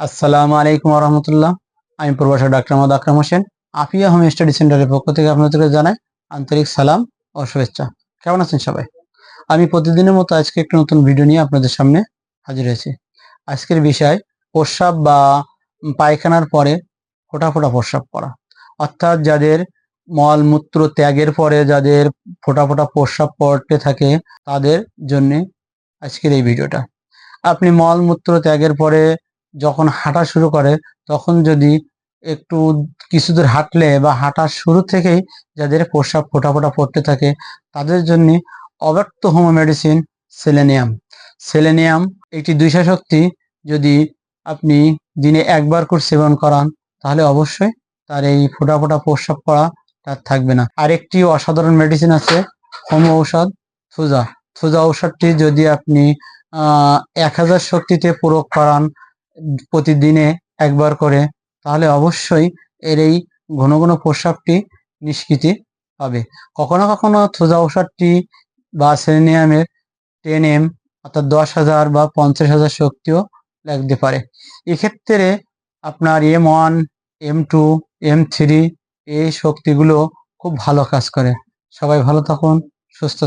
আসসালামু আলাইকুম রহমতুল্লাহ আমি প্রভাষক doctor Mohammad Akram Hossain. Afia home study সেন্টারের পক্ষ থেকে আপনাদেরকে জানাই আন্তরিক সালাম ও শুভেচ্ছা। কেমন আছেন সবাই? আমি প্রতিদিনের মতো আজকে একটি নতুন ভিডিও নিয়ে আপনাদের সামনে হাজির হয়েছি। আজকের বিষয়, প্রস্রাব বা পায়খানার পরে ফোটা ফোটা প্রস্রাব করা। অর্থাৎ যাদের মল মূত্র ত্যাগের পরে যাদের ফোটা ফোটা প্রস্রাব পড়তে থাকে, তাদের জন্য আজকের এই ভিডিওটা। আপনি মল মূত্র ত্যাগের পরে যখন হাঁটা শুরু করে, তখন যদি একটু কিছু দূর হাঁটলে বা হাঁটার শুরু থেকেই যাদের প্রস্রাব ফোটা ফোটা পড়তে থাকে, তাদের জন্য অব্যক্ত হোমো মেডিসিন সেলেনিয়াম। সেলেনিয়াম একটি দুইশা শক্তি যদি আপনি দিনে একবার করে সেবন করান, তাহলে অবশ্যই তার এই ফোটা ফোটা প্রস্রাব করা তার থাকবে না। আরেকটি অসাধারণ মেডিসিন আছে, হোমো ঔষধ, থুজা। থুজা ঔষধটি যদি আপনি এক হাজার শক্তিতে প্রয়োগ করান প্রতিদিনে একবার করে, তাহলে অবশ্যই এর এই ঘন ঘন প্রস্রাবটি নিষ্কৃতি পাবে। কখনো কখনো থোজা ঔষধটি বা সেলেনিয়ামের টেন এম অর্থাৎ দশ হাজার বা পঞ্চাশ হাজার শক্তিও লাগতে পারে। এক্ষেত্রে আপনার M one M two M three এই শক্তিগুলো খুব ভালো কাজ করে। সবাই ভালো থাকুন, সুস্থ